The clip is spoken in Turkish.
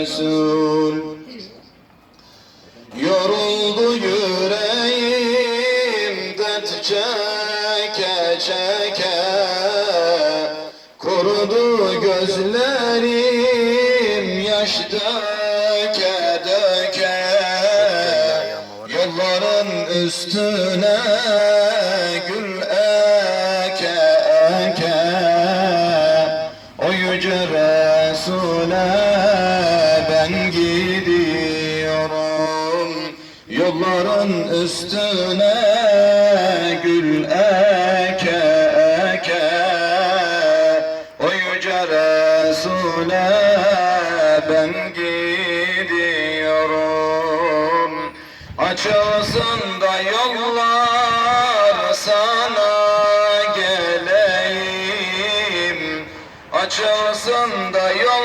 Resul Yoruldu yüreğim dert çeke çeke. Kurudu gözlerim yaş döke döke. Yolların üstüne gül eke eke. O yüce Resul'e ben gidiyorum. Yolların üstüne gül eke eke. O yüce Resul'e ben gidiyorum. Açılsın da yollar sana geleyim. Açılsın da